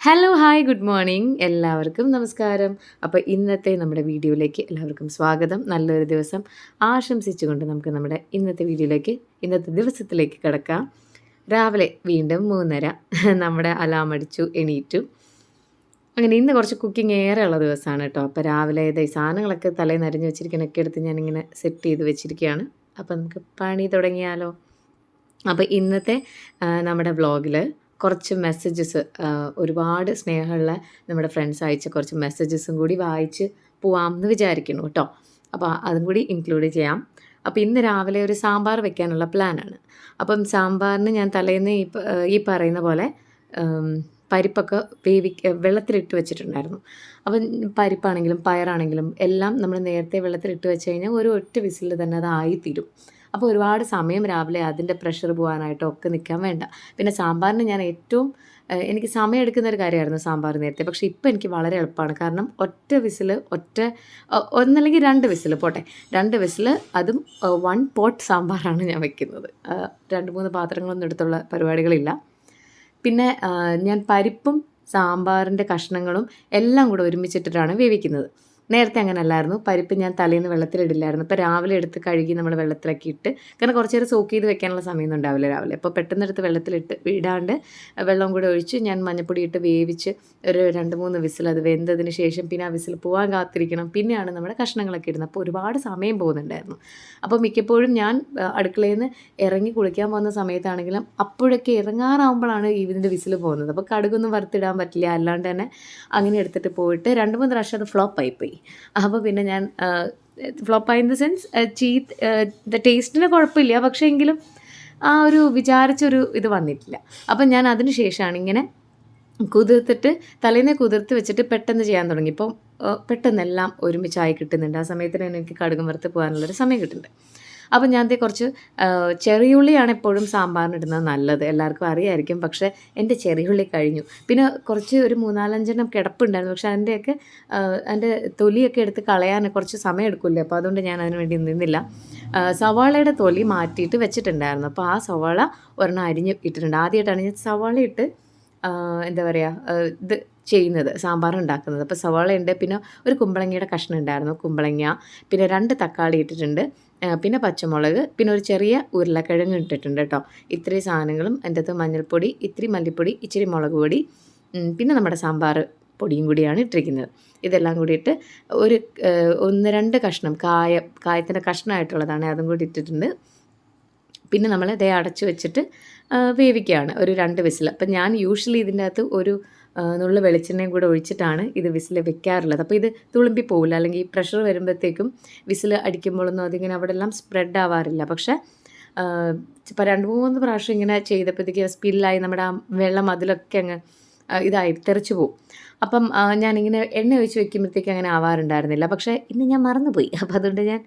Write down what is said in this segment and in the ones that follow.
Hello hi good morning എല്ലാവർക്കും നമസ്കാരം. അപ്പോൾ ഇന്നത്തെ നമ്മുടെ വീഡിയോയിലേക്ക് എല്ലാവർക്കും സ്വാഗതം. നല്ലൊരു ദിവസം ആശംസിച്ചുകൊണ്ട് നമുക്ക് നമ്മുടെ ഇന്നത്തെ വീഡിയോയിലേക്ക് ഇന്നത്തെ ദിവസത്തിലേക്ക് കിടക്കാം. രാവിലെ വീണ്ടും മൂന്നര. നമ്മുടെ അലാം അടിച്ചു എണീറ്റു. അങ്ങനെ ഇന്ന് കുറച്ച് കുക്കിംഗ് ഏറെ ഉള്ള ദിവസമാണ് കേട്ടോ. അപ്പോൾ രാവിലെ ദേ സാധനങ്ങളൊക്കെ തലേന്ന് അരിഞ്ഞ് വെച്ചിരിക്കണൊക്കെ എടുത്ത് ഞാനിങ്ങനെ സെറ്റ് ചെയ്ത് വെച്ചിരിക്കുകയാണ്. അപ്പോൾ നമുക്ക് പണി തുടങ്ങിയാലോ? അപ്പോൾ ഇന്നത്തെ നമ്മുടെ വ്ളോഗിൽ കുറച്ച് മെസ്സേജസ് ഒരുപാട് സ്നേഹമുള്ള നമ്മുടെ ഫ്രണ്ട്സ് അയച്ച കുറച്ച് മെസ്സേജസും കൂടി വായിച്ച് പോവാമെന്ന് വിചാരിക്കുന്നു കേട്ടോ. അപ്പോൾ അതും കൂടി ഇൻക്ലൂഡ് ചെയ്യാം. അപ്പോൾ ഇന്ന് രാവിലെ ഒരു സാമ്പാർ വെക്കാനുള്ള പ്ലാനാണ് അപ്പം സാമ്പാറിന് ഞാൻ തലേന്ന് ഈ ഈ പറയുന്ന പോലെ പരിപ്പൊക്കെ വേവി വെള്ളത്തിലിട്ട് വെച്ചിട്ടുണ്ടായിരുന്നു. അപ്പം പരിപ്പാണെങ്കിലും പയറാണെങ്കിലും എല്ലാം നമ്മൾ നേരത്തെ വെള്ളത്തിലിട്ട് വെച്ച് കഴിഞ്ഞാൽ ഒരു ഒറ്റ വിസിലിൽ തന്നെ അത് ആയിത്തീരും. അപ്പോൾ ഒരുപാട് സമയം രാവിലെ അതിന്റെ പ്രഷർ പോകാനായിട്ടോ ഒക്കെ നിൽക്കാൻ വേണ്ട. പിന്നെ സാമ്പാറിന് ഞാൻ ഏറ്റവും എനിക്ക് സമയം എടുക്കുന്ന ഒരു കാര്യമായിരുന്നു സാമ്പാർ നേരത്തെ. പക്ഷേ ഇപ്പോൾ എനിക്ക് വളരെ എളുപ്പമാണ്. കാരണം ഒറ്റ വിസിൽ ഒറ്റ ഒന്നല്ലെങ്കിൽ രണ്ട് വിസിൽ പോട്ടെ. രണ്ട് വിസിൽ അതും വൺ പോട്ട് സാമ്പാറാണ് ഞാൻ വെക്കുന്നത്. രണ്ട് മൂന്ന് പാത്രങ്ങളൊന്നും എടുത്തുള്ള പരിപാടികളില്ല. പിന്നെ ഞാൻ പരിപ്പും സാമ്പാറിന്റെ കഷ്ണങ്ങളും എല്ലാം കൂടെ ഒരുമിച്ചിട്ടിട്ടാണ് വേവിക്കുന്നത്. നേരത്തെ അങ്ങനെ അല്ലായിരുന്നു പരിപ്പ് ഞാൻ തലേന്ന് വെള്ളത്തിലിടില്ലായിരുന്നു. ഇപ്പോൾ രാവിലെ എടുത്ത് കഴുകി നമ്മൾ വെള്ളത്തിലൊക്കെ ഇട്ട് കാരണം കുറച്ച് നേരം സോക്ക് ചെയ്ത് വെക്കാനുള്ള സമയമൊന്നും ഉണ്ടാവില്ല രാവിലെ. അപ്പോൾ പെട്ടെന്ന് എടുത്ത് വെള്ളത്തിലിട്ട് ഇടാണ്ട് വെള്ളം കൂടെ ഒഴിച്ച് ഞാൻ മഞ്ഞപ്പൊടി ഇട്ട് വേവിച്ച് ഒരു രണ്ട് മൂന്ന് വിസിൽ അത് വെന്തതിന് ശേഷം പിന്നെ ആ വിസിൽ പോകാൻ കാത്തിരിക്കണം. പിന്നെയാണ് നമ്മുടെ കഷ്ണങ്ങളൊക്കെ ഇടുന്നത്. അപ്പോൾ ഒരുപാട് സമയം പോകുന്നുണ്ടായിരുന്നു. അപ്പോൾ മിക്കപ്പോഴും ഞാൻ അടുക്കളയിൽ നിന്ന് ഇറങ്ങി കുളിക്കാൻ പോകുന്ന സമയത്താണെങ്കിലും അപ്പോഴൊക്കെ ഇറങ്ങാറാവുമ്പോഴാണ് ഇതിന്റെ വിസിൽ പോകുന്നത്. അപ്പോൾ കടുകൊന്നും വറുത്തിടാൻ പറ്റില്ല. അല്ലാണ്ട് തന്നെ അങ്ങനെ എടുത്തിട്ട് പോയിട്ട് രണ്ട് മൂന്ന് പ്രാവശ്യം അത് ഫ്ലോപ്പായി പോയി അപ്പോൾ പിന്നെ ഞാൻ ഫ്ലോപ്പായി ഇൻ ദ സെൻസ് ചീത്ത് ടേസ്റ്റിന് കുഴപ്പമില്ല. പക്ഷേ എങ്കിലും ആ ഒരു വിചാരിച്ചൊരു ഇത് വന്നിട്ടില്ല. അപ്പം ഞാൻ അതിന് ശേഷമാണ് ഇങ്ങനെ കുതിർത്തിട്ട് തലേന്നെ കുതിർത്ത് വെച്ചിട്ട് പെട്ടെന്ന് ചെയ്യാൻ തുടങ്ങി. ഇപ്പം പെട്ടെന്നെല്ലാം ഒരുമിച്ചായി കിട്ടുന്നുണ്ട്. ആ സമയത്തിന് എനിക്ക് കടുകും വറുത്ത് പോകാനുള്ളൊരു സമയം കിട്ടുന്നുണ്ട്. അപ്പം ഞാൻ കുറച്ച് ചെറിയുള്ളിയാണ് എപ്പോഴും സാമ്പാറിനിടുന്നത് നല്ലത്. എല്ലാവർക്കും അറിയായിരിക്കും. പക്ഷേ എന്റെ ചെറിയുള്ളി കഴിഞ്ഞു. പിന്നെ കുറച്ച് ഒരു മൂന്നാലഞ്ചെണ്ണം കിടപ്പുണ്ടായിരുന്നു. പക്ഷേ അതിന്റെയൊക്കെ എന്റെ തൊലിയൊക്കെ എടുത്ത് കളയാൻ കുറച്ച് സമയം എടുക്കില്ലേ അപ്പോൾ അതുകൊണ്ട് ഞാൻ അതിന് വേണ്ടി നിന്നില്ല. സവാളയുടെ തൊലി മാറ്റിയിട്ട് വെച്ചിട്ടുണ്ടായിരുന്നു. അപ്പോൾ ആ സവാള ഒരെണ്ണം അരിഞ്ഞ് ഇട്ടിട്ടുണ്ട്. ആദ്യമായിട്ടാണ് ഞാൻ സവാള ഇട്ട് എന്താ പറയുക ഇത് ചെയ്യുന്നത് സാമ്പാർ ഉണ്ടാക്കുന്നത് അപ്പോൾ സവാള ഉണ്ട് പിന്നെ ഒരു കുമ്പളങ്ങയുടെ കഷ്ണം ഉണ്ടായിരുന്നു കുമ്പളങ്ങ പിന്നെ രണ്ട് തക്കാളി ഇട്ടിട്ടുണ്ട്. പിന്നെ പച്ചമുളക് പിന്നെ ഒരു ചെറിയ ഉരുളക്കിഴങ്ങ് ഇട്ടിട്ടുണ്ട് കേട്ടോ. ഇത്രയും സാധനങ്ങളും എന്റെ അത് മഞ്ഞൾപ്പൊടി ഇത്തിരി മല്ലിപ്പൊടി ഇച്ചിരി മുളക് പൊടി പിന്നെ നമ്മുടെ സാമ്പാർ പൊടിയും കൂടിയാണ് ഇട്ടിരിക്കുന്നത്. ഇതെല്ലാം കൂടിയിട്ട് ഒരു ഒന്ന് രണ്ട് കഷ്ണം കായ കായത്തിന്റെ കഷ്ണമായിട്ടുള്ളതാണ് അതും കൂടി ഇട്ടിട്ടുണ്ട്. പിന്നെ നമ്മൾ ഇതേ അടച്ചു വെച്ചിട്ട് വേവിക്കുകയാണ് ഒരു രണ്ട് വിസിൽ. അപ്പം ഞാൻ യൂഷ്വലി ഇതിന്റെ അകത്ത് ഒരു നുള്ള വെളിച്ചെണ്ണയും കൂടെ ഒഴിച്ചിട്ടാണ് ഇത് വിസിൽ വെക്കാറുള്ളത്. അപ്പോൾ ഇത് തുളുമ്പി പോകില്ല അല്ലെങ്കിൽ പ്രഷർ വരുമ്പോഴത്തേക്കും വിസിൽ അടിക്കുമ്പോഴൊന്നും അതിങ്ങനെ അവിടെ എല്ലാം സ്പ്രെഡ് ആവാറില്ല. പക്ഷേ ഇപ്പോൾ രണ്ട് മൂന്ന് പ്രാവശ്യം ഇങ്ങനെ ചെയ്തപ്പോഴത്തേക്ക് സ്പില്ലായി. നമ്മുടെ ആ വെള്ളം അതിലൊക്കെ അങ്ങ് ഇതായി തെറിച്ചു പോകും അപ്പം ഞാനിങ്ങനെ എണ്ണ ഒഴിച്ച് വെക്കുമ്പോഴത്തേക്ക് അങ്ങനെ ആവാറുണ്ടായിരുന്നില്ല. പക്ഷേ ഇന്ന് ഞാൻ മറന്നുപോയി. അപ്പോൾ അതുകൊണ്ട് ഞാൻ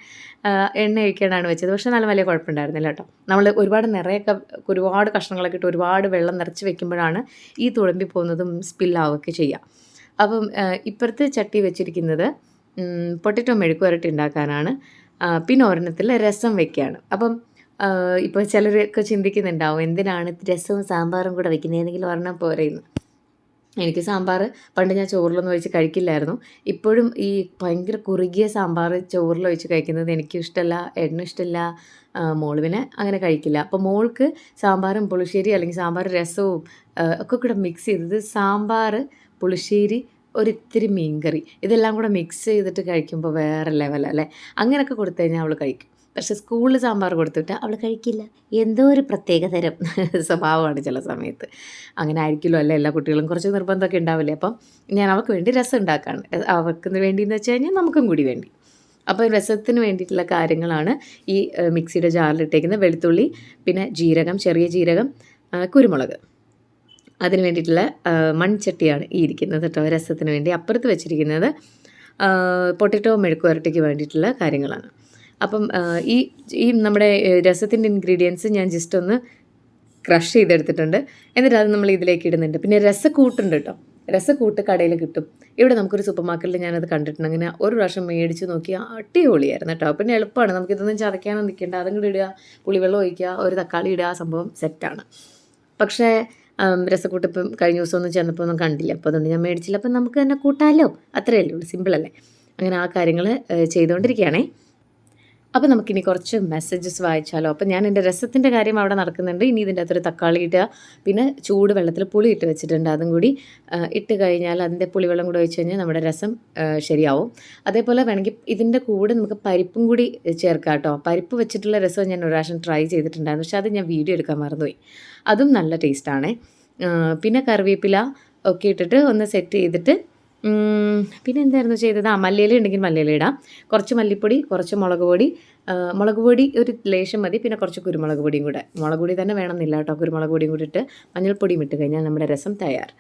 എണ്ണ ഒഴിക്കാനാണ് വെച്ചത്. പക്ഷേ നല്ല വലിയ കുഴപ്പമുണ്ടായിരുന്നില്ല കേട്ടോ. നമ്മൾ ഒരുപാട് നിറയൊക്കെ ഒരുപാട് കഷ്ണങ്ങളൊക്കെ ഇട്ട് ഒരുപാട് വെള്ളം നിറച്ച് വെക്കുമ്പോഴാണ് ഈ തുളമ്പി പോകുന്നതും സ്പില്ലാവുകയൊക്കെ ചെയ്യുക. അപ്പം ഇപ്പുറത്തെ ചട്ടി വെച്ചിരിക്കുന്നത് പൊട്ടറ്റോ മെഴുക്ക് വരട്ടി ഉണ്ടാക്കാനാണ്. പിന്നെ ഒരെണ്ണത്തിൽ രസം വെക്കുകയാണ്. അപ്പം ഇപ്പോൾ ചിലരൊക്കെ ചിന്തിക്കുന്നുണ്ടാവും എന്തിനാണ് രസവും സാമ്പാറും കൂടെ വെക്കുന്നത് ഏതെങ്കിലും ഒരെണ്ണം പോരെയെന്ന് എനിക്ക് സാമ്പാർ പണ്ട് ഞാൻ ചോറിലൊന്നും ഒഴിച്ച് കഴിക്കില്ലായിരുന്നു. ഇപ്പോഴും ഈ ഭയങ്കര കുറുകിയ സാമ്പാർ ചോറിലൊഴിച്ച് കഴിക്കുന്നത് എനിക്കും ഇഷ്ടമല്ല ഏട്ടനും ഇഷ്ടമല്ല പിന്നെ അങ്ങനെ കഴിക്കില്ല. അപ്പോൾ മോൾക്ക് സാമ്പാറും പുളിശ്ശേരി അല്ലെങ്കിൽ സാമ്പാർ രസവും ഒക്കെ കൂടെ മിക്സ് ചെയ്തത് സാമ്പാർ പുളിശ്ശേരി ഒരിത്തിരി മീൻകറി. ഇതെല്ലാം കൂടെ മിക്സ് ചെയ്തിട്ട് കഴിക്കുമ്പോൾ വേറെ ലെവലല്ലേ അങ്ങനെയൊക്കെ കൊടുത്തു കഴിഞ്ഞാൽ അവൾ കഴിക്കും. പക്ഷെ സ്കൂളിൽ സാമ്പാർ കൊടുത്തിട്ട് അവൾ കഴിക്കില്ല. എന്തോ ഒരു പ്രത്യേക തരം സ്വഭാവമാണ് ചില സമയത്ത്. അങ്ങനെ ആയിരിക്കുമല്ലോ അല്ല എല്ലാ കുട്ടികളും? കുറച്ച് നിർബന്ധമൊക്കെ ഉണ്ടാവില്ലേ? അപ്പം ഞാൻ അവൾക്ക് വേണ്ടി രസം ഉണ്ടാക്കാണ്. അവൾക്ക് വേണ്ടി എന്ന് വെച്ച് കഴിഞ്ഞാൽ നമുക്കും കൂടി വേണ്ടി. അപ്പോൾ രസത്തിന് വേണ്ടിയിട്ടുള്ള കാര്യങ്ങളാണ് ഈ മിക്സിയുടെ മിക്സിയുടെ ജാറിലിട്ടേക്കുന്ന വെളുത്തുള്ളി പിന്നെ ജീരകം ചെറിയ ജീരകം കുരുമുളക്. അതിന് വേണ്ടിയിട്ടുള്ള മൺചട്ടിയാണ് ഈ ഇരിക്കുന്നത് കേട്ടോ. രസത്തിന് വേണ്ടി അപ്പുറത്ത് വെച്ചിരിക്കുന്നത് പൊട്ടറ്റോ മെഴുക്കുവരട്ടിക്ക് വേണ്ടിയിട്ടുള്ള കാര്യങ്ങളാണ്. അപ്പം ഈ ഈ നമ്മുടെ രസത്തിന്റെ ഇൻഗ്രീഡിയൻസ് ഞാൻ ജസ്റ്റ് ഒന്ന് ക്രഷ് ചെയ്തെടുത്തിട്ടുണ്ട്. എന്നിട്ട് അത് നമ്മൾ ഇതിലേക്ക് ഇടുന്നുണ്ട്. പിന്നെ രസക്കൂട്ടുണ്ട് കേട്ടോ രസക്കൂട്ട് കടയിൽ കിട്ടും. ഇവിടെ നമുക്കൊരു സൂപ്പർ മാർക്കറ്റിൽ ഞാനത് കണ്ടിട്ടുണ്ട്. അങ്ങനെ ഒരു പ്രാവശ്യം മേടിച്ച് നോക്കി അടിപൊളിയായിരുന്നു കേട്ടോ പിന്നെ എളുപ്പമാണ് നമുക്കിതൊന്നും ചതയ്ക്കാനോ നിൽക്കേണ്ട. അതും കൂടി ഇടുക. പുളിവെള്ളം ഒഴിക്കുക. ഒരു തക്കാളി ഇടുക. സംഭവം സെറ്റാണ് പക്ഷേ രസക്കൂട്ട് ഇപ്പം കഴിഞ്ഞ ദിവസം ഒന്നും ചെന്നപ്പോൾ ഒന്നും കണ്ടില്ല. അപ്പോൾ അതുകൊണ്ട് ഞാൻ മേടിച്ചില്ല. അപ്പം നമുക്ക് തന്നെ കൂട്ടാമല്ലോ അത്രയല്ലേ ഉള്ളൂ. സിമ്പിളല്ലേ അങ്ങനെ ആ കാര്യങ്ങൾ ചെയ്തുകൊണ്ടിരിക്കുകയാണേ. അപ്പോൾ നമുക്കിനി കുറച്ച് മെസ്സേജസ് വായിച്ചാലോ. അപ്പോൾ ഞാൻ എന്റെ രസത്തിന്റെ കാര്യം അവിടെ നടക്കുന്നുണ്ട്. ഇനി ഇതിന്റെ അകത്തൊരു തക്കാളി ഇട്ടുക പിന്നെ ചൂട് വെള്ളത്തിൽ പുളി ഇട്ട് വെച്ചിട്ടുണ്ട്. അതും കൂടി ഇട്ട് കഴിഞ്ഞാൽ അതിന്റെ പുളിവെള്ളം കൂടെ ഒഴിച്ച് കഴിഞ്ഞാൽ നമ്മുടെ രസം ശരിയാവും. അതേപോലെ വേണമെങ്കിൽ ഇതിന്റെ കൂടെ നമുക്ക് പരിപ്പും കൂടി ചേർക്കാം കേട്ടോ. പരിപ്പ് വെച്ചിട്ടുള്ള രസം ഞാൻ ഒരു പ്രാവശ്യം ട്രൈ ചെയ്തിട്ടുണ്ടായിരുന്നു. പക്ഷേ അത് ഞാൻ വീഡിയോ എടുക്കാൻ മറന്നുപോയി. അതും നല്ല ടേസ്റ്റാണ് പിന്നെ കറിവേപ്പില ഒക്കെ ഇട്ടിട്ട് ഒന്ന് സെറ്റ് ചെയ്തിട്ട് പിന്നെ എന്തായിരുന്നു ചെയ്തത്? ആ മല്ലിയില ഉണ്ടെങ്കിൽ മല്ലിയില ഇടാം. കുറച്ച് മല്ലിപ്പൊടി കുറച്ച് മുളക് പൊടി. മുളക് പൊടി ഒരു ലേശം മതി. പിന്നെ കുറച്ച് കുരുമുളക് പൊടിയും കൂടെ. മുളക് പൊടി തന്നെ വേണമെന്നില്ല കേട്ടോ. കുരുമുളക് പൊടിയും കൂടി ഇട്ട് മഞ്ഞൾപ്പൊടിയും ഇട്ട് കഴിഞ്ഞാൽ നമ്മുടെ രസം തയ്യാർ.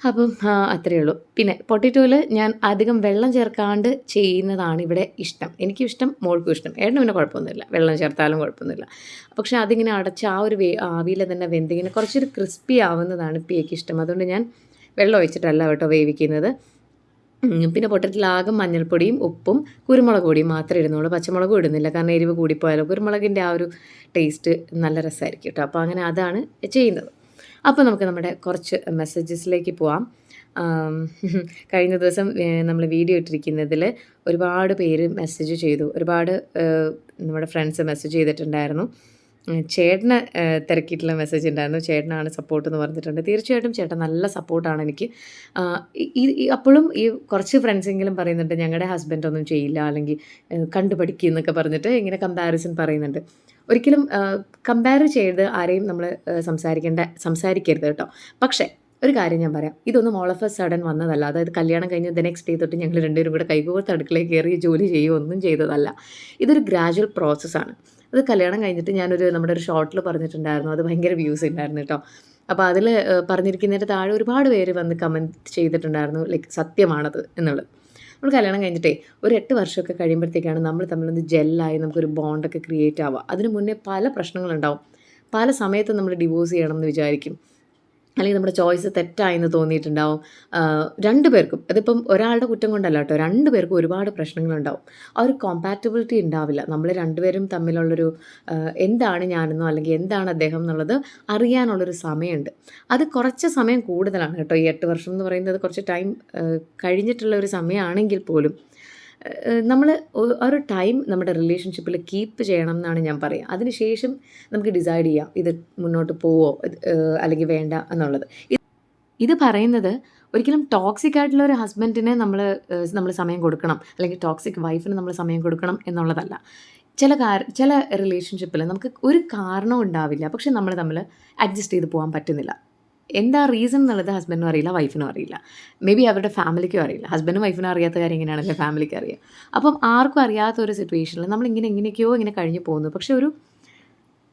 അപ്പം അത്രയേ ഉള്ളൂ. പിന്നെ പൊട്ടിറ്റോയിൽ ഞാൻ അധികം വെള്ളം ചേർക്കാണ്ട് ചെയ്യുന്നതാണ് ഇവിടെ ഇഷ്ടം. എനിക്കും ഇഷ്ടം മോൾക്കും ഇഷ്ടം. ഏട്ടനും പിന്നെ കുഴപ്പമൊന്നുമില്ല. വെള്ളം ചേർത്താലും കുഴപ്പമൊന്നുമില്ല. പക്ഷേ അതിങ്ങനെ അടച്ച് ആ ഒരു ആവിയിൽ തന്നെ വെന്തിങ്ങനെ കുറച്ചൊരു ക്രിസ്പി ആവുന്നതാണ് പിയയ്ക്ക് ഇഷ്ടം. അതുകൊണ്ട് ഞാൻ വെള്ളം ഒഴിച്ചിട്ടല്ല കേട്ടോ വേവിക്കുന്നത്. പിന്നെ പൊട്ടത്തിലാകെ മഞ്ഞൾപ്പൊടിയും ഉപ്പും കുരുമുളക് പൊടിയും മാത്രമേ ഇടുന്നുള്ളൂ. പച്ചമുളകും ഇടുന്നില്ല. കാരണം എരിവ് കൂടിപ്പോയാലോ. കുരുമുളകിന്റെ ആ ഒരു ടേസ്റ്റ് നല്ല രസമായിരിക്കും കേട്ടോ. അപ്പോൾ അങ്ങനെ അതാണ് ചെയ്യുന്നത്. അപ്പോൾ നമുക്ക് നമ്മുടെ കുറച്ച് മെസ്സേജസിലേക്ക് പോവാം. കഴിഞ്ഞ ദിവസം നമ്മൾ വീഡിയോ ഇട്ടിരിക്കുന്നതിൽ ഒരുപാട് പേര് മെസ്സേജ് ചെയ്തു. ഒരുപാട് നമ്മുടെ ഫ്രണ്ട്സ് മെസ്സേജ് ചെയ്തിട്ടുണ്ടായിരുന്നു. ചേട്ടന് തിരക്കിയിട്ടുള്ള മെസ്സേജ് ഉണ്ടായിരുന്നു ചേട്ടനാണ് സപ്പോർട്ട് എന്ന് പറഞ്ഞിട്ടുണ്ട്. തീർച്ചയായിട്ടും ചേട്ടൻ നല്ല സപ്പോർട്ടാണ് എനിക്ക്. ഈ- അപ്പോഴും ഈ കുറച്ച് ഫ്രണ്ട്സെങ്കിലും പറയുന്നുണ്ട് ഞങ്ങളുടെ ഹസ്ബൻഡ് ഒന്നും ചെയ്യില്ല അല്ലെങ്കിൽ കണ്ടുപഠിക്കും എന്നൊക്കെ പറഞ്ഞിട്ട് ഇങ്ങനെ കമ്പാരിസൺ പറയുന്നുണ്ട്. ഒരിക്കലും കമ്പയർ ചെയ്ത് ആരെയും നമ്മൾ സംസാരിക്കേണ്ട സംസാരിക്കരുത് കേട്ടോ. പക്ഷേ ഒരു കാര്യം ഞാൻ പറയാം. ഇതൊന്നും ഓൾ ഓഫ് എ സഡൻ വന്നതല്ല. അതായത് കല്യാണം കഴിഞ്ഞ് ദ നെക്സ്റ്റ് ഡേ തൊട്ട് ഞങ്ങൾ രണ്ടുപേരും കൂടെ കൈകോർത്ത് അടുക്കളയിൽ കയറി ജോലി ചെയ്യുകയോ ഒന്നും ചെയ്തതല്ല. ഇതൊരു ഗ്രാജുവൽ പ്രോസസ്സാണ് അത് കല്യാണം കഴിഞ്ഞിട്ട് ഞാനൊരു നമ്മുടെ ഒരു ഷോർട്ടിൽ പറഞ്ഞിട്ടുണ്ടായിരുന്നു. അത് ഭയങ്കര വ്യൂസ് ഉണ്ടായിരുന്നു കേട്ടോ അപ്പോൾ അതിൽ പറഞ്ഞിരിക്കുന്നതിന്റെ താഴെ ഒരുപാട് പേര് വന്ന് കമന്റ് ചെയ്തിട്ടുണ്ടായിരുന്നു. ലൈക്ക് സത്യമാണത് എന്നുള്ളത്. നമ്മൾ കല്യാണം കഴിഞ്ഞിട്ടേ ഒരു എട്ട് വർഷമൊക്കെ കഴിയുമ്പോഴത്തേക്കാണ് നമ്മൾ തമ്മിലൊന്ന് ജെല്ലായി നമുക്കൊരു ബോണ്ടൊക്കെ ക്രിയേറ്റ് ആവുക. അതിന് മുന്നേ പല പ്രശ്നങ്ങളുണ്ടാവും. പല സമയത്തും നമ്മൾ ഡിവോഴ്സ് ചെയ്യണം എന്ന് വിചാരിക്കും. അല്ലെങ്കിൽ നമ്മുടെ ചോയ്സ് തെറ്റായെന്ന് തോന്നിയിട്ടുണ്ടാവും. രണ്ട് പേർക്കും അതിപ്പം ഒരാളുടെ കുറ്റം കൊണ്ടല്ല കേട്ടോ രണ്ട് പേർക്കും ഒരുപാട് പ്രശ്നങ്ങളുണ്ടാവും. ആ ഒരു കോമ്പാറ്റബിലിറ്റി ഉണ്ടാവില്ല. നമ്മൾ രണ്ടുപേരും തമ്മിലുള്ളൊരു എന്താണ് ഞാനെന്നോ അല്ലെങ്കിൽ എന്താണ് അദ്ദേഹം എന്നുള്ളത് അറിയാനുള്ളൊരു സമയമുണ്ട്. അത് കുറച്ച് സമയം കൂടുതലാണ് കേട്ടോ. ഈ എട്ട് വർഷം എന്ന് പറയുന്നത് കുറച്ച് ടൈം കഴിഞ്ഞിട്ടുള്ള ഒരു സമയമാണെങ്കിൽ പോലും നമ്മൾ ഒരു ടൈം നമ്മുടെ റിലേഷൻഷിപ്പിൽ കീപ്പ് ചെയ്യണം എന്നാണ് ഞാൻ പറയുക അതിനുശേഷം നമുക്ക് ഡിസൈഡ് ചെയ്യാം ഇത് മുന്നോട്ട് പോവോ അല്ലെങ്കിൽ വേണ്ട എന്നുള്ളത്. ഇത് ഇത് പറയുന്നത് ഒരിക്കലും ടോക്സിക് ആയിട്ടുള്ള ഒരു ഹസ്ബൻഡിനെ നമ്മൾ നമ്മൾ സമയം കൊടുക്കണം. അല്ലെങ്കിൽ ടോക്സിക് വൈഫിന് നമ്മൾ സമയം കൊടുക്കണം എന്നുള്ളതല്ല. ചില കാര ചില റിലേഷൻഷിപ്പിൽ നമുക്ക് ഒരു കാരണവും ഉണ്ടാവില്ല. പക്ഷെ നമ്മൾ തമ്മിൽ അഡ്ജസ്റ്റ് ചെയ്ത് പോകാൻ പറ്റുന്നില്ല. എന്താ റീസൺ എന്നുള്ളത് ഹസ്ബൻഡിനും അറിയില്ല വൈഫിനും അറിയില്ല. മേ ബി അവരുടെ ഫാമിലിക്കും അറിയില്ല. ഹസ്ബൻഡും വൈഫിനും അറിയാത്ത കാര്യം എങ്ങനെയാണല്ലേ ഫാമിലിക്ക് അറിയാം. അപ്പം ആർക്കും അറിയാത്ത ഒരു സിറ്റുവേഷനിൽ നമ്മൾ ഇങ്ങനെ എങ്ങനെയൊക്കെയോ ഇങ്ങനെ കഴിഞ്ഞു പോകുന്നു. പക്ഷേ ഒരു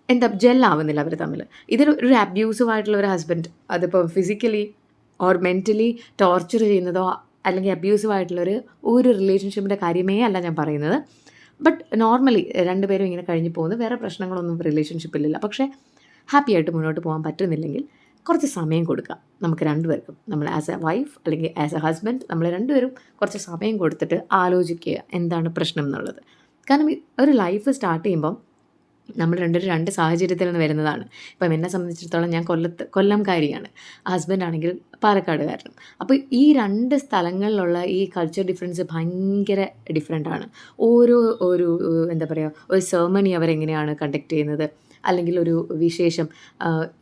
എന്താ ജെല്ലാവുന്നില്ല അവർ തമ്മിൽ ഇതൊരു ഒരു അബ്യൂസീവ് ആയിട്ടുള്ള ഒരു ഹസ്ബൻഡ് അതിപ്പോൾ ഫിസിക്കലി ഓർ മെന്റലി ടോർച്ചർ ചെയ്യുന്നതോ അല്ലെങ്കിൽ അബ്യൂസീവ് ആയിട്ടുള്ള ഒരു റിലേഷൻഷിപ്പിന്റെ കാര്യമേ അല്ല ഞാൻ പറയുന്നത്. ബട്ട് നോർമലി രണ്ടുപേരും ഇങ്ങനെ കഴിഞ്ഞു പോകുന്നു. വേറെ പ്രശ്നങ്ങളൊന്നും റിലേഷൻഷിപ്പിലില്ല പക്ഷേ ഹാപ്പി ആയിട്ട് മുന്നോട്ട് പോകാൻ പറ്റുന്നില്ലെങ്കിൽ കുറച്ച് സമയം കൊടുക്കുക നമുക്ക് രണ്ടുപേർക്കും. നമ്മൾ ആസ് എ വൈഫ് അല്ലെങ്കിൽ ആസ് എ ഹസ്ബൻഡ് നമ്മൾ രണ്ടുപേരും കുറച്ച് സമയം കൊടുത്തിട്ട് ആലോചിക്കുക എന്താണ് പ്രശ്നം എന്നുള്ളത്. കാരണം ഒരു ലൈഫ് സ്റ്റാർട്ട് ചെയ്യുമ്പം നമ്മൾ രണ്ടുപേരും രണ്ട് സാഹചര്യത്തിൽ നിന്ന് വരുന്നതാണ്. ഇപ്പം എന്നെ സംബന്ധിച്ചിടത്തോളം ഞാൻ കൊല്ലത്ത് കൊല്ലംകാരിയാണ്. ഹസ്ബൻഡ് ആണെങ്കിൽ പാലക്കാടുകാരനും. അപ്പോൾ ഈ രണ്ട് സ്ഥലങ്ങളിലുള്ള ഈ കൾച്ചർ ഡിഫറൻസ് ഭയങ്കര ഡിഫറെന്റ് ആണ്. ഓരോ ഒരു എന്താ പറയുക ഒരു സെർമണി അവരെങ്ങനെയാണ് കണ്ടക്ട് ചെയ്യുന്നത്? അല്ലെങ്കിൽ ഒരു വിശേഷം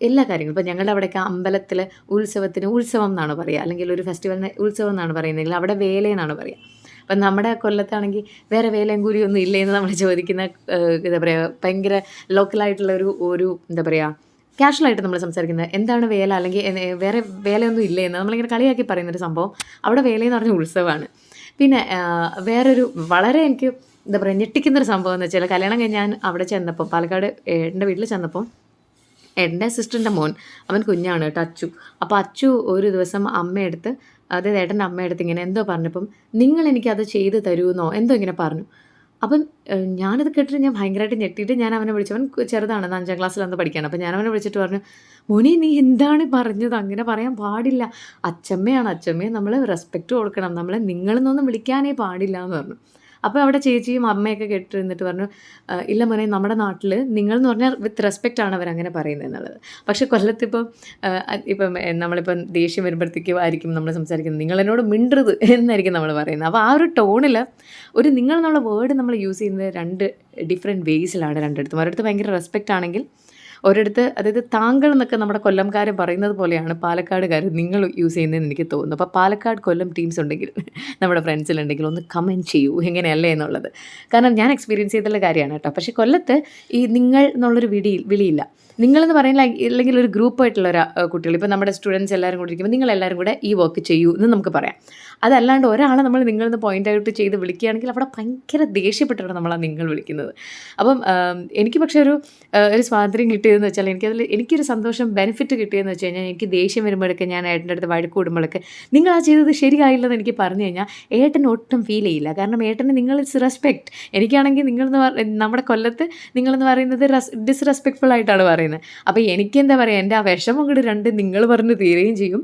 എല്ലാ കാര്യങ്ങളും. ഇപ്പം ഞങ്ങളുടെ അവിടെയൊക്കെ അമ്പലത്തിൽ ഉത്സവത്തിന് ഉത്സവം എന്നാണ് പറയുക. അല്ലെങ്കിൽ ഒരു ഫെസ്റ്റിവലിന് ഉത്സവം എന്നാണ് പറയുന്നതെങ്കിൽ അവിടെ വേലയെന്നാണ് പറയുക. അപ്പം നമ്മുടെ കൊല്ലത്താണെങ്കിൽ വേറെ വേലയും കൂലിയൊന്നും ഒന്നും ഇല്ലേ എന്ന് നമ്മൾ ചോദിക്കുന്ന എന്താ പറയുക ഭയങ്കര ലോക്കലായിട്ടുള്ള ഒരു ഒരു എന്താ പറയുക ക്യാഷ്വലായിട്ട് നമ്മൾ സംസാരിക്കുന്നത് എന്താണ് വേല? അല്ലെങ്കിൽ വേറെ വേലയൊന്നും ഇല്ലേ എന്ന്. നമ്മളിങ്ങനെ കളിയാക്കി പറയുന്നൊരു സംഭവം അവിടെ വേലയെന്ന് പറഞ്ഞ ഉത്സവമാണ്. പിന്നെ വേറൊരു വളരെ എനിക്ക് എന്താ പറയുക ഞെട്ടിക്കുന്നൊരു സംഭവം എന്ന് വെച്ചാൽ കല്യാണം കഴിഞ്ഞ് ഞാൻ അവിടെ ചെന്നപ്പോൾ പാലക്കാട് എന്റെ വീട്ടിൽ ചെന്നപ്പോൾ എന്റെ സിസ്റ്ററിന്റെ മോൻ അവൻ കുഞ്ഞാണ് കേട്ടോ അച്ചു. അപ്പോൾ അച്ചു ഒരു ദിവസം അമ്മയെടുത്ത് അതായത് ഏട്ടന്റെ അമ്മയെടുത്ത് ഇങ്ങനെ എന്തോ പറഞ്ഞപ്പം നിങ്ങൾ എനിക്കത് ചെയ്ത് തരുമെന്നോ എന്തോ ഇങ്ങനെ പറഞ്ഞു. അപ്പം ഞാനത് കേട്ടിട്ട് ഞാൻ ഭയങ്കരമായിട്ട് ഞെട്ടിയിട്ട് ഞാൻ അവനെ വിളിച്ചു അവൻ ചെറുതാണ് അഞ്ചാം ക്ലാസ്സിൽ അന്ന് പഠിക്കുകയാണ് അപ്പം ഞാൻ അവനെ വിളിച്ചിട്ട് പറഞ്ഞു മോനി നീ എന്താണ് പറഞ്ഞത്? അങ്ങനെ പറയാൻ പാടില്ല. അച്ചമ്മയാണ് അച്ചമ്മയെ നമ്മൾ റെസ്പെക്റ്റ് കൊടുക്കണം. നമ്മളെ നിങ്ങളെന്നൊന്നും വിളിക്കാനേ പാടില്ല എന്ന് പറഞ്ഞു. അപ്പോൾ അവിടെ ചേച്ചിയും അമ്മയൊക്കെ കേട്ടിരുന്നിട്ട് പറഞ്ഞു ഇല്ല മോനെ നമ്മുടെ നാട്ടിൽ നിങ്ങൾ എന്ന് പറഞ്ഞാൽ വിത്ത് റെസ്പെക്റ്റ് ആണ് അവരങ്ങനെ പറയുന്നത് എന്നുള്ളത്. പക്ഷേ കൊല്ലത്തിപ്പം ഇപ്പം നമ്മളിപ്പം ദേഷ്യം വരുമ്പോഴത്തേക്കും ആയിരിക്കും നമ്മൾ സംസാരിക്കുന്നത്. നിങ്ങൾ എന്നോട് മിണ്ടരുത് എന്നായിരിക്കും നമ്മൾ പറയുന്നത്. അപ്പോൾ ആ ഒരു ടോണിൽ ഒരു നിങ്ങൾ എന്നുള്ള വേർഡ് നമ്മൾ യൂസ് ചെയ്യുന്നത് രണ്ട് ഡിഫറെന്റ് വേയ്സിലാണ് രണ്ടിടത്തും. ഒരിടത്ത് ഭയങ്കര റെസ്പെക്റ്റ് ആണെങ്കിൽ ഒരിടത്ത് അതായത് താങ്കൾ എന്നൊക്കെ നമ്മുടെ കൊല്ലംകാരൻ പറയുന്നത് പോലെയാണ് പാലക്കാടുകാർ നിങ്ങൾ യൂസ് ചെയ്യുന്നതെന്ന് എനിക്ക് തോന്നുന്നു. അപ്പോൾ പാലക്കാട് കൊല്ലം ടീംസ് ഉണ്ടെങ്കിൽ നമ്മുടെ ഫ്രണ്ട്സിലുണ്ടെങ്കിൽ ഒന്ന് കമന്റ് ചെയ്യൂ. എങ്ങനെയല്ലേ എന്നുള്ളത്. കാരണം ഞാൻ എക്സ്പീരിയൻസ് ചെയ്തിട്ടുള്ള കാര്യമാണ് കേട്ടോ. പക്ഷേ കൊല്ലത്ത് ഈ നിങ്ങൾ എന്നുള്ളൊരു വിടി വിളിയില്ല. നിങ്ങളെന്ന് പറയുന്ന അല്ലെങ്കിൽ ഒരു ഗ്രൂപ്പായിട്ടുള്ള ഒരു കുട്ടികൾ. ഇപ്പോൾ നമ്മുടെ സ്റ്റുഡൻസ് എല്ലാവരും കൂടി ഇരിക്കുമ്പോൾ നിങ്ങൾ എല്ലാവരും കൂടെ ഈ വർക്ക് ചെയ്യൂ എന്ന് നമുക്ക് പറയാം. അതല്ലാണ്ട് ഒരാളെ നമ്മൾ നിങ്ങളെന്ന് പോയിന്റ് ഔട്ട് ചെയ്ത് വിളിക്കുകയാണെങ്കിൽ അവിടെ ഭയങ്കര ദേഷ്യപ്പെട്ടാണ് നമ്മളാ നിങ്ങൾ വിളിക്കുന്നത്. അപ്പം എനിക്ക് പക്ഷേ ഒരു ഒരു സ്വാതന്ത്ര്യം കിട്ടിയതെന്ന് വെച്ചാൽ എനിക്കതിൽ എനിക്കൊരു സന്തോഷം ബെനിഫിറ്റ് കിട്ടിയതെന്ന് വെച്ച് കഴിഞ്ഞാൽ എനിക്ക് ദേഷ്യം വരുമ്പോഴൊക്കെ ഞാൻ ഏട്ടന്റെ അടുത്ത് വഴക്ക് കൂടുമ്പോഴൊക്കെ നിങ്ങൾ ആ ചെയ്തത് ശരിയായില്ലെന്ന് എനിക്ക് പറഞ്ഞു കഴിഞ്ഞാൽ ഏട്ടന് ഒട്ടും ഫീൽ ചെയ്യില്ല. കാരണം ഏട്ടന് നിങ്ങൾ ഇറ്റ്സ് റെസ്പെക്റ്റ് എനിക്കാണെങ്കിൽ നിങ്ങളെന്ന് നമ്മുടെ കൊല്ലത്ത് നിങ്ങളെന്ന് പറയുന്നത് ഡിസ്റെസ്പെക്ട്ഫുൾ ആയിട്ടാണ് പറയുന്നത്. അപ്പോൾ എനിക്ക് എന്താ പറയുക എന്റെ ആ വിഷമം കൂടി രണ്ട് നിങ്ങൾ പറഞ്ഞ് തീരുകയും ചെയ്യും.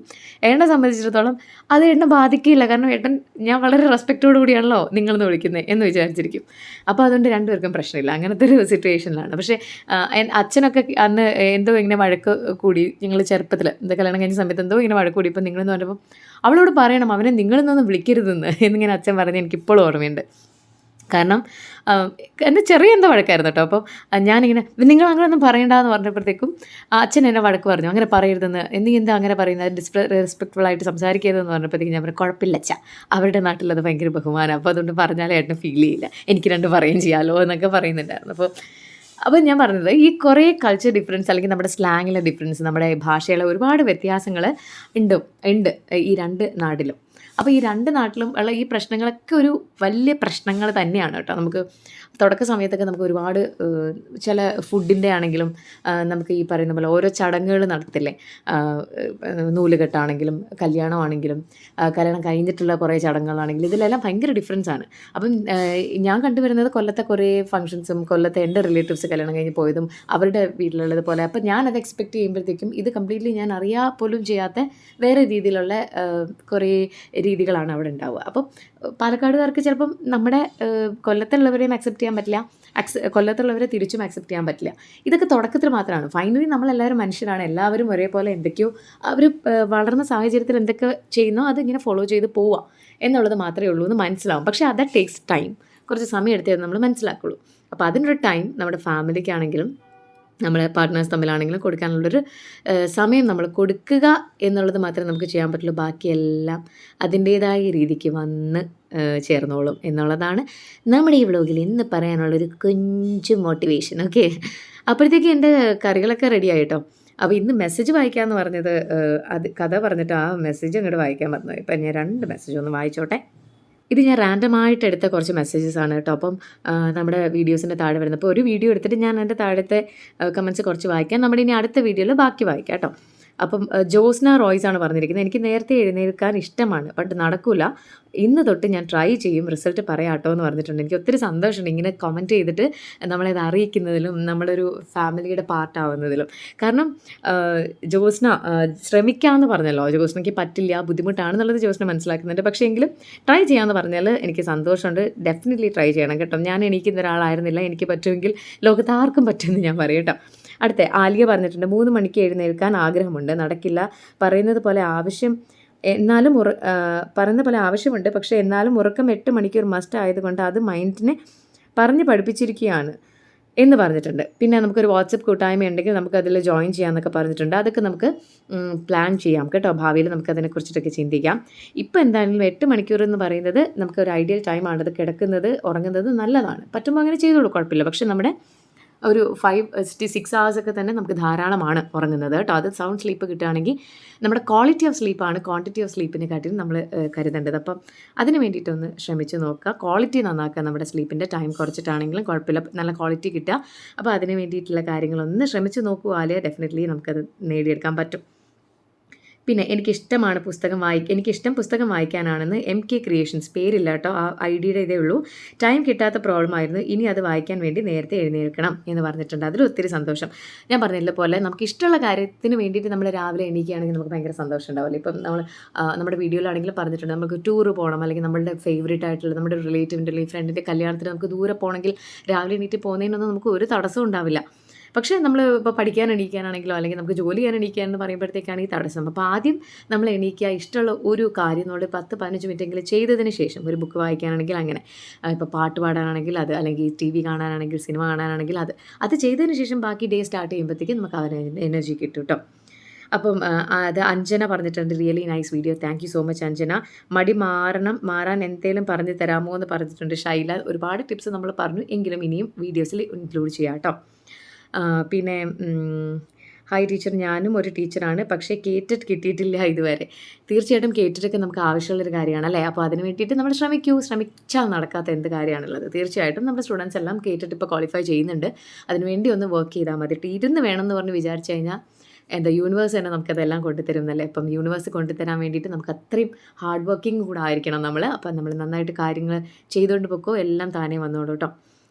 ഏട്ടനെ സംബന്ധിച്ചിടത്തോളം അത് എന്നെ ബാധിക്കില്ല കാരണം ഏട്ടൻ ഞാൻ വളരെ റെസ്പെക്റ്റോട് കൂടിയാണല്ലോ നിങ്ങളെന്ന് വിളിക്കുന്നത് എന്ന് വിചാരിച്ചിരിക്കും. അപ്പോൾ അതുകൊണ്ട് രണ്ടുപേർക്കും പ്രശ്നമില്ല. അങ്ങനത്തെ ഒരു സിറ്റുവേഷനിലാണ് പക്ഷേ അച്ഛനൊക്കെ അന്ന് എന്തോ ഇങ്ങനെ വഴക്ക് കൂടി നിങ്ങൾ ചെറുപ്പത്തിൽ എന്താ കല്യാണം കഴിഞ്ഞ സമയത്ത് എന്തോ ഇങ്ങനെ വഴക്ക് കൂടി. ഇപ്പം നിങ്ങളെന്ന് പറയുമ്പോൾ അവളോട് പറയണം അവനെ നിങ്ങളെന്നൊന്നും വിളിക്കരുതെന്ന് എന്നിങ്ങനെ അച്ഛൻ പറഞ്ഞ് എനിക്ക് ഇപ്പോഴും ഓർമ്മയുണ്ട്. കാരണം എന്റെ ചെറിയ എന്തോ വഴക്കായിരുന്നു കേട്ടോ. അപ്പം ഞാനിങ്ങനെ നിങ്ങൾ അങ്ങനെയൊന്നും പറയണ്ടെന്ന് പറഞ്ഞപ്പോഴത്തേക്കും അച്ഛൻ എന്നെ വഴക്ക് പറഞ്ഞു. അങ്ങനെ പറയരുതെന്ന്. നീ എന്താ അങ്ങനെ പറയുന്നത്? റെസ്പെക്ട്ഫുൾ ആയിട്ട് സംസാരിക്കരുതെന്ന് പറഞ്ഞപ്പോഴത്തേക്കും ഞാൻ പറഞ്ഞു കുഴപ്പമില്ല അച്ഛ. അവരുടെ നാട്ടിൽ അത് ഭയങ്കര ബഹുമാനം. അപ്പോൾ അതുകൊണ്ട് പറഞ്ഞാലേ ഏട്ടന് ഫീൽ ചെയ്യില്ല. എനിക്ക് രണ്ട് പറയുകയും ചെയ്യാമല്ലോ എന്നൊക്കെ പറയുന്നുണ്ടായിരുന്നു. അപ്പോൾ അപ്പോൾ ഞാൻ പറഞ്ഞത് ഈ കുറേ കൾച്ചർ ഡിഫറൻസ് അല്ലെങ്കിൽ നമ്മുടെ സ്ലാങ്ങിലെ ഡിഫറൻസ് നമ്മുടെ ഭാഷയിലെ ഒരുപാട് വ്യത്യാസങ്ങൾ ഉണ്ട് ഉണ്ട് ഈ രണ്ട് നാട്ടിലും. അപ്പോൾ ഈ രണ്ട് നാട്ടിലും ഉള്ള ഈ പ്രശ്നങ്ങളൊക്കെ ഒരു വലിയ പ്രശ്നങ്ങൾ തന്നെയാണ് കേട്ടോ. നമുക്ക് തുടക്ക സമയത്തൊക്കെ നമുക്ക് ഒരുപാട് ചില ഫുഡിന്റെ ആണെങ്കിലും നമുക്ക് ഈ പറയുന്ന പോലെ ഓരോ ചടങ്ങുകൾ നടത്തില്ലേ? നൂലുകെട്ടാണെങ്കിലും കല്യാണമാണെങ്കിലും കല്യാണം കഴിഞ്ഞിട്ടുള്ള കുറേ ചടങ്ങുകളാണെങ്കിലും ഇതിലെല്ലാം ഭയങ്കര ഡിഫറൻസ് ആണ്. അപ്പം ഞാൻ കണ്ടുവരുന്നത് കൊല്ലത്തെ കുറേ ഫംഗ്ഷൻസും കൊല്ലത്തെ എന്റെ റിലേറ്റീവ്സ് കല്യാണം കഴിഞ്ഞ് പോയതും അവരുടെ വീട്ടിലുള്ളത് പോലെ അപ്പം ഞാനത് എക്സ്പെക്റ്റ് ചെയ്യുമ്പോഴത്തേക്കും ഇത് കംപ്ലീറ്റ്ലി ഞാൻ അറിയാ പോലും ചെയ്യാത്ത വേറെ രീതിയിലുള്ള കുറേ രീതികളാണ് അവിടെ ഉണ്ടാവുക. അപ്പം പാലക്കാടുകാർക്ക് ചിലപ്പം നമ്മുടെ കൊല്ലത്തുള്ളവരെയും അക്സെപ്റ്റ് ചെയ്യാൻ പറ്റില്ല. അക്സ് കൊല്ലത്തുള്ളവരെ തിരിച്ചും അക്സെപ്റ്റ് ചെയ്യാൻ പറ്റില്ല. ഇതൊക്കെ തുടക്കത്തിൽ മാത്രമാണ്. ഫൈനലി നമ്മളെല്ലാവരും മനുഷ്യരാണ്. എല്ലാവരും ഒരേപോലെ എന്തൊക്കെയോ അവർ വളർന്ന സാഹചര്യത്തിൽ എന്തൊക്കെ ചെയ്യുന്നോ അതിങ്ങനെ ഫോളോ ചെയ്ത് പോവുക എന്നുള്ളത് മാത്രമേ ഉള്ളൂ എന്ന് മനസ്സിലാവും. പക്ഷേ അത് ടേക്സ് ടൈം കുറച്ച് സമയം എടുത്തേ നമ്മൾ മനസ്സിലാക്കുള്ളൂ. അപ്പോൾ അതിനൊരു ടൈം നമ്മുടെ ഫാമിലിക്കാണെങ്കിലും നമ്മുടെ പാർട്ട്നേഴ്സ് തമ്മിലാണെങ്കിലും കൊടുക്കാനുള്ളൊരു സമയം നമ്മൾ കൊടുക്കുക എന്നുള്ളത് മാത്രമേ നമുക്ക് ചെയ്യാൻ പറ്റുള്ളൂ. ബാക്കിയെല്ലാം അതിന്റേതായ രീതിക്ക് വന്ന് ചേർന്നോളും എന്നുള്ളതാണ് നമ്മുടെ ഈ വ്ലോഗിൽ ഇന്ന് പറയാനുള്ളൊരു കൊഞ്ച് മോട്ടിവേഷൻ ഓക്കെ അപ്പോഴത്തേക്ക് എന്റെ കറികളൊക്കെ റെഡി ആയിട്ടോ? അപ്പോൾ ഇന്ന് മെസ്സേജ് വായിക്കാമെന്ന് പറഞ്ഞത് അത് കഥ പറഞ്ഞിട്ട് ആ മെസ്സേജ് അങ്ങോട്ട് വായിക്കാൻ പറഞ്ഞു ഇപ്പം ഞാൻ രണ്ട് മെസ്സേജ് ഒന്ന് വായിച്ചോട്ടെ. ഇത് ഞാൻ റാൻഡമായിട്ട് എടുത്ത കുറച്ച് മെസ്സേജസ് ആണ് കേട്ടോ. അപ്പം നമ്മുടെ വീഡിയോസിന്റെ താഴെ വരുന്നത് അപ്പോൾ ഒരു വീഡിയോ എടുത്തിട്ട് ഞാൻ എന്റെ താഴത്തെ കമൻസ് കുറച്ച് വായിക്കാം. നമ്മുടെ ഇനി അടുത്ത വീഡിയോയിൽ ബാക്കി വായിക്കാം കേട്ടോ. അപ്പം ജോസ്ന റോയ്സ് ആണ് പറഞ്ഞിരിക്കുന്നത്. എനിക്ക് നേരത്തെ എഴുന്നേൽക്കാൻ ഇഷ്ടമാണ് ബട്ട് നടക്കൂല. ഇന്ന് തൊട്ട് ഞാൻ ട്രൈ ചെയ്യും റിസൾട്ട് പറയാട്ടോ എന്ന് പറഞ്ഞിട്ടുണ്ട്. എനിക്ക് ഒത്തിരി സന്തോഷമുണ്ട് ഇങ്ങനെ കമന്റ് ചെയ്തിട്ട് നമ്മളത് അറിയിക്കുന്നതിലും നമ്മളൊരു ഫാമിലിയുടെ പാർട്ടാവുന്നതിലും കാരണം ജോസ്ന ശ്രമിക്കാമെന്ന് പറഞ്ഞല്ലോ. ജോസ്നയ്ക്ക് പറ്റില്ല ബുദ്ധിമുട്ടാണെന്നുള്ളത് ജോസ്ന മനസ്സിലാക്കുന്നുണ്ട്. പക്ഷേ എങ്കിലും ട്രൈ ചെയ്യാമെന്ന് പറഞ്ഞാൽ എനിക്ക് സന്തോഷമുണ്ട്. ഡെഫിനറ്റ്ലി ട്രൈ ചെയ്യണം കേട്ടോ. ഞാൻ എണീക്കുന്ന ഒരാളായിരുന്നില്ല എനിക്ക് പറ്റുമെങ്കിൽ ലോകത്താർക്കും പറ്റുമെന്ന് ഞാൻ പറയട്ടോ അടുത്ത ആലിയ പറഞ്ഞിട്ടുണ്ട് മൂന്ന് മണിക്ക് എഴുന്നേൽക്കാൻ ആഗ്രഹമുണ്ട്. നടക്കില്ല. പറയുന്നത് പോലെ ആവശ്യം എന്നാലും ഉറ പറയുന്ന പോലെ ആവശ്യമുണ്ട്. പക്ഷേ എന്നാലും ഉറക്കം എട്ട് മണിക്കൂർ മസ്റ്റ് ആയതുകൊണ്ട് അത് മൈൻഡിനെ പറഞ്ഞ് പഠിപ്പിച്ചിരിക്കുകയാണ് എന്ന് പറഞ്ഞിട്ടുണ്ട്. പിന്നെ നമുക്കൊരു വാട്സപ്പ് കൂട്ടായ്മ ഉണ്ടെങ്കിൽ നമുക്ക് അതിൽ ജോയിൻ ചെയ്യാമെന്നൊക്കെ പറഞ്ഞിട്ടുണ്ട്. അതൊക്കെ നമുക്ക് പ്ലാൻ ചെയ്യാം കേട്ടോ. ഭാവിയിൽ നമുക്ക് അതിനെക്കുറിച്ചിട്ടൊക്കെ ചിന്തിക്കാം. ഇപ്പോൾ എന്തായാലും എട്ട് മണിക്കൂർ എന്ന് പറയുന്നത് നമുക്ക് ഒരു ഐഡിയൽ ടൈമാണത് കിടക്കുന്നത് ഉറങ്ങുന്നത് നല്ലതാണ്. പറ്റുമ്പോൾ അങ്ങനെ ചെയ്തോളൂ കുഴപ്പമില്ല. പക്ഷെ നമ്മുടെ ഒരു ഫൈവ് സിക്സ് hours ഒക്കെ തന്നെ നമുക്ക് ധാരാളമാണ് ഉറങ്ങുന്നത് കേട്ടോ. അത് സൗണ്ട് സ്ലീപ്പ് കിട്ടുകയാണെങ്കിൽ നമ്മുടെ ക്വാളിറ്റി ഓഫ് സ്ലീപ്പാണ് ക്വാണ്ടിറ്റി ഓഫ് സ്ലീപ്പിനെ കാട്ടിലും നമ്മൾ കരുതേണ്ടത്. അപ്പം അതിന് വേണ്ടിയിട്ടൊന്ന് ശ്രമിച്ച് നോക്കുക. ക്വാളിറ്റി നന്നാക്കുക നമ്മുടെ സ്ലീപ്പിന്റെ ടൈം കുറച്ചിട്ടാണെങ്കിലും കുഴപ്പമില്ല. നല്ല ക്വാളിറ്റി കിട്ടുക. അപ്പോൾ അതിന് വേണ്ടിയിട്ടുള്ള കാര്യങ്ങളൊന്ന് ശ്രമിച്ച് നോക്കുവാൽ ഡെഫിനറ്റ്ലി നമുക്കത് നേടിയെടുക്കാൻ പറ്റും. പിന്നെ എനിക്കിഷ്ടമാണ് പുസ്തകം വായി എനിക്കിഷ്ടം പുസ്തകം വായിക്കാനാണെന്ന് എം കെ ക്രിയേഷൻസ് പേരില്ല കേട്ടോ ആ ഐ ഡിയുടെ ഇതേ ഉള്ളൂ. ടൈം കിട്ടാത്ത പ്രോബ്ലം ആയിരുന്നു ഇനി അത് വായിക്കാൻ വേണ്ടി നേരത്തെ എഴുന്നേൽക്കണം എന്ന് പറഞ്ഞിട്ടുണ്ട്. അതിൽ ഒത്തിരി സന്തോഷം. ഞാൻ പറഞ്ഞില്ല പോലെ നമുക്ക് ഇഷ്ടമുള്ള കാര്യത്തിന് വേണ്ടിയിട്ട് നമ്മൾ രാവിലെ എണീക്കുകയാണെങ്കിൽ നമുക്ക് ഭയങ്കര സന്തോഷം ഉണ്ടാവില്ല? ഇപ്പം നമ്മൾ നമ്മുടെ വീഡിയോയിലാണെങ്കിലും പറഞ്ഞിട്ടുണ്ട് നമുക്ക് ടൂർ പോകണം അല്ലെങ്കിൽ നമ്മുടെ ഫേവറേറ്റ് ആയിട്ടുള്ള നമ്മുടെ റിലേറ്റീവിന്റെ അല്ലെങ്കിൽ ഫ്രണ്ടിന്റെ കല്യാണത്തിന് നമുക്ക് ദൂരെ പോകണമെങ്കിൽ രാവിലെ എണീറ്റ് പോകുന്നതിനൊന്നും നമുക്ക് ഒരു തടസ്സവും ഉണ്ടാവില്ല. പക്ഷേ നമ്മൾ ഇപ്പോൾ പഠിക്കാൻ എണീക്കാനാണെങ്കിലോ അല്ലെങ്കിൽ നമുക്ക് ജോലി ചെയ്യാൻ എണീക്കാൻ എന്ന് പറയുമ്പോഴത്തേക്കാണ് ഈ തടസ്സം. അപ്പോൾ ആദ്യം നമ്മൾ എണീക്കുക ഇഷ്ടമുള്ള ഒരു കാര്യം നമ്മൾ പത്ത് പതിനഞ്ച് മിനിറ്റെങ്കിലും ചെയ്തതിന് ശേഷം ഒരു ബുക്ക് വായിക്കാനാണെങ്കിൽ അങ്ങനെ. ഇപ്പോൾ പാട്ട് പാടാനാണെങ്കിൽ അത് അല്ലെങ്കിൽ ടി വി കാണാനാണെങ്കിൽ സിനിമ കാണാനാണെങ്കിൽ അത്. അത് ചെയ്തതിന് ശേഷം ബാക്കി ഡേ സ്റ്റാർട്ട് ചെയ്യുമ്പോഴത്തേക്കും നമുക്ക് അതിന് എനർജി കിട്ടും കേട്ടോ. അപ്പം അത് അഞ്ജന പറഞ്ഞിട്ടുണ്ട് really nice video thank you so much Anjana. മടി മാറണം മാറാൻ എന്തേലും പറഞ്ഞു തരാമോ എന്ന് പറഞ്ഞിട്ടുണ്ട് ഷൈല. ഒരുപാട് ടിപ്സ് നമ്മൾ പറഞ്ഞു എങ്കിലും ഇനിയും വീഡിയോസിൽ ഇൻക്ലൂഡ് ചെയ്യാം കേട്ടോ. പിന്നെ ഹായ് ടീച്ചർ ഞാനും ഒരു ടീച്ചറാണ്. പക്ഷേ കേറ്റിട്ട് കിട്ടിയിട്ടില്ല ഇതുവരെ. തീർച്ചയായിട്ടും കേറ്റിട്ടൊക്കെ നമുക്ക് ആവശ്യമുള്ളൊരു കാര്യമാണ് അല്ലേ? അപ്പോൾ അതിന് വേണ്ടിയിട്ട് നമ്മൾ ശ്രമിക്കൂ. ശ്രമിച്ചാൽ നടക്കാത്ത എന്ത് കാര്യമാണുള്ളത്? തീർച്ചയായിട്ടും നമ്മുടെ സ്റ്റുഡൻസ് എല്ലാം കേറ്റിട്ട് ഇപ്പോൾ ക്വാളിഫൈ ചെയ്യുന്നുണ്ട്. അതിനുവേണ്ടി ഒന്ന് വർക്ക് ചെയ്താൽ മതി. ഇരുന്ന് വേണമെന്ന് പറഞ്ഞ് വിചാരിച്ചു കഴിഞ്ഞാൽ എന്താ യൂണിവേഴ്സ് തന്നെ നമുക്കതെല്ലാം കൊണ്ടുതരും എന്നല്ലേ? അപ്പം യൂണിവേഴ്സ് കൊണ്ടുതരാൻ വേണ്ടിയിട്ട് നമുക്ക് അത്രയും ഹാർഡ് വർക്കിംഗ് കൂടെ ആയിരിക്കണം നമ്മൾ. അപ്പം നമ്മൾ നന്നായിട്ട് കാര്യങ്ങൾ ചെയ്തുകൊണ്ട് പൊക്കോ എല്ലാം താനേ വന്നോളൂ കേട്ടോ.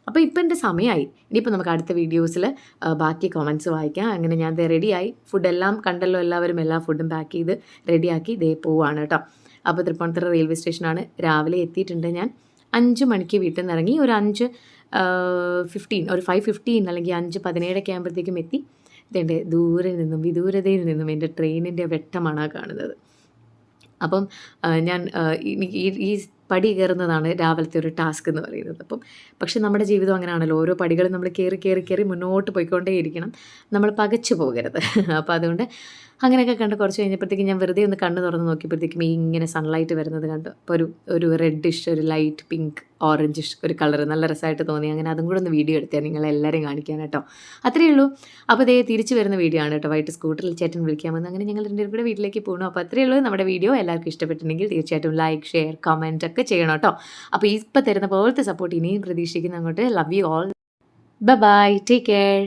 അപ്പോൾ ഇപ്പം എന്റെ സമയമായി ഇനിയിപ്പോൾ നമുക്ക് അടുത്ത വീഡിയോസിൽ ബാക്കി കമൻസ് വായിക്കാം. അങ്ങനെ ഞാൻ ദേ റെഡിയായി ഫുഡെല്ലാം കണ്ടല്ലോ എല്ലാവരും. എല്ലാ ഫുഡും പാക്ക് ചെയ്ത് റെഡിയാക്കി ദേ പോവുകയാണ് കേട്ടോ അപ്പോൾ തൃപ്പൂണിത്തുറ റെയിൽവേ സ്റ്റേഷനാണ് രാവിലെ എത്തിയിട്ടുണ്ട് ഞാൻ. അഞ്ച് മണിക്ക് വീട്ടിൽ നിന്ന് ഇറങ്ങി. ഒരു അഞ്ച് ഫിഫ്റ്റീൻ ഒരു ഫൈവ് ഫിഫ്റ്റീൻ അല്ലെങ്കിൽ അഞ്ച് പതിനേഴൊക്കെ ആകുമ്പോഴത്തേക്കും എത്തി. ഇതെന്റെ ദൂരെ നിന്നും വിദൂരതയിൽ നിന്നും എന്റെ ട്രെയിനിന്റെ വെട്ടമാണ് കാണുന്നത്. അപ്പം ഞാൻ ഈ പടി കയറുന്നതാണ് രാവിലത്തെ ഒരു ടാസ്ക് എന്ന് പറയുന്നത്. അപ്പം പക്ഷേ നമ്മുടെ ജീവിതം അങ്ങനെയാണല്ലോ. ഓരോ പടികളും നമ്മൾ കയറി കയറി കയറി മുന്നോട്ട് പോയിക്കൊണ്ടേയിരിക്കണം. നമ്മൾ പകച്ചു പോകരുത്. അപ്പോൾ അതുകൊണ്ട് അങ്ങനെയൊക്കെ കണ്ട് കുറച്ച് കഴിഞ്ഞപ്പോഴത്തേക്കും ഞാൻ വെറുതെ ഒന്ന് കണ്ണ് തുറന്ന് നോക്കിയപ്പോഴത്തേക്കും ഈ ഇങ്ങനെ സൺലൈറ്റ് വരുന്നത് കണ്ടു. അപ്പോൾ ഒരു ഒരു റെഡിഷ് ഒരു ലൈറ്റ് പിങ്ക് ഓറഞ്ചിഷ് ഒരു കളർ നല്ല രസമായിട്ട് തോന്നി. അങ്ങനെ അതും കൂടെ ഒന്ന് വീഡിയോ എടുത്താൽ നിങ്ങളെല്ലാവരെയും കാണിക്കാൻ കേട്ടോ. അത്രയേ ഉള്ളൂ. അപ്പോൾ ഇതേ തിരിച്ചു വരുന്ന വീഡിയോ ആണ് കേട്ടോ. വൈകിട്ട് സ്കൂട്ടറിൽ ചേട്ടൻ വിളിക്കാമെന്ന് അങ്ങനെ ഞങ്ങൾ രണ്ടുപേരും കൂടെ വീട്ടിലേക്ക് പോകണം അപ്പോൾ അത്രയേ ഉള്ളൂ നമ്മുടെ വീഡിയോ എല്ലാവർക്കും ഇഷ്ടപ്പെട്ടിട്ടുണ്ടെങ്കിൽ തീർച്ചയായിട്ടും ലൈക്ക് ഷെയർ കമന്റ് ഒക്കെ ചെയ്യണം കേട്ടോ. അപ്പോൾ ഇപ്പോൾ തരുന്ന പോലത്തെ സപ്പോർട്ട് ഇനിയും പ്രതീക്ഷിക്കുന്ന. അങ്ങോട്ട് love you all bye bye take care